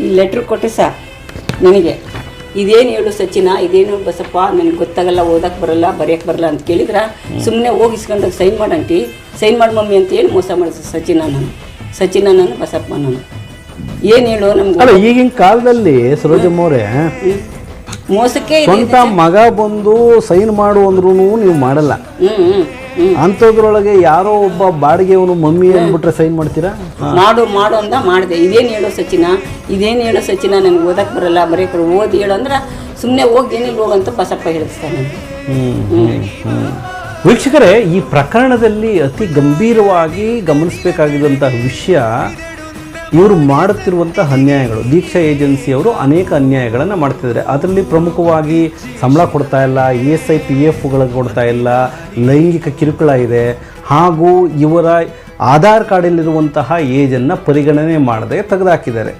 ಈ ಲೆಟ್ರ್ ಕೊಟ್ಟೆ ಸರ್ ನನಗೆ. ಇದೇನು ಹೇಳು ಸಚಿನ? ಇದೇನು ಬಸಪ್ಪ? ನನಗೆ ಗೊತ್ತಾಗಲ್ಲ ಓದಕ್ಕೆ ಬರಲ್ಲ ಬರೆಯಕ್ಕೆ ಬರಲ್ಲ ಅಂತ ಕೇಳಿದ್ರ? ಸುಮ್ಮನೆ ಹೋಗಿ ಇಸ್ಕೊಂಡಾಗ ಸೈನ್ ಮಾಡಂಟಿ ಸೈನ್ ಮಾಡಿ ಮಮ್ಮಿ ಅಂತ ಹೇಳಿ ಮೋಸ ಮಾಡಿದ ಸಚಿನ ನಾನು. ಸಚಿನ ನಾನು ಬಸಪ್ಪ ನಾನು. ಏನು ಹೇಳು ನಮ್ಗೆ? ಈಗಿನ ಕಾಲದಲ್ಲಿ ಸರೋಜಮ್ಮ ಅವರೇ. ಮೋಸಕ್ಕೆ ಸ್ವಂತ ಮಗ ಬಂದು ಸೈನ್ ಮಾಡು ಅಂದ್ರೂ ನೀವು ಮಾಡಲ್ಲ. ಅಂಥದ್ರೊಳಗೆ ಯಾರೋ ಒಬ್ಬ ಬಾಡಿಗೆಯವನು ಮಮ್ಮಿ ಅಂದ್ಬಿಟ್ರೆ ಸೈನ್ ಮಾಡ್ತೀರಾ? ಮಾಡು ಮಾಡು ಅಂತ ಮಾಡಿದೆ. ಇದೇನು ಹೇಳೋ ಸಚಿನ? ಇದೇನು ಹೇಳೋ ಸಚಿನ ನನಗೆ ಓದಕ್ಕೆ ಬರಲ್ಲ. ಬರೀ. ಓದಿ ಹೇಳು ಅಂದ್ರೆ ಸುಮ್ಮನೆ ಹೋಗಿ ಏನಿಲ್ಲ ಹೋಗಂತ ಬಸಪ್ಪ ಹೇಳಿಸ್ತಾನೆ. ವೀಕ್ಷಕರೇ ಈ ಪ್ರಕರಣದಲ್ಲಿ ಅತಿ ಗಂಭೀರವಾಗಿ ಗಮನಿಸಬೇಕಾಗಿರುವಂತಹ ವಿಷಯ ಇವರು ಮಾಡುತ್ತಿರುವಂಥ ಅನ್ಯಾಯಗಳು. ದೀಕ್ಷಾ ಏಜೆನ್ಸಿಯವರು ಅನೇಕ ಅನ್ಯಾಯಗಳನ್ನು ಮಾಡ್ತಿದ್ದಾರೆ. ಅದರಲ್ಲಿ ಪ್ರಮುಖವಾಗಿ ಸಂಬಳ ಕೊಡ್ತಾ ಇಲ್ಲ ಇ ಎಸ್ ಐ, ಪಿ ಎಫ್ಗಳು ಕೊಡ್ತಾ ಇಲ್ಲ, ಲೈಂಗಿಕ ಕಿರುಕುಳ ಇದೆ. ಹಾಗೂ ಇವರ ಆಧಾರ್ ಕಾರ್ಡಲ್ಲಿರುವಂತಹ ಏಜನ್ನು ಪರಿಗಣನೆ ಮಾಡದೆ ತೆಗೆದುಹಾಕಿದ್ದಾರೆ.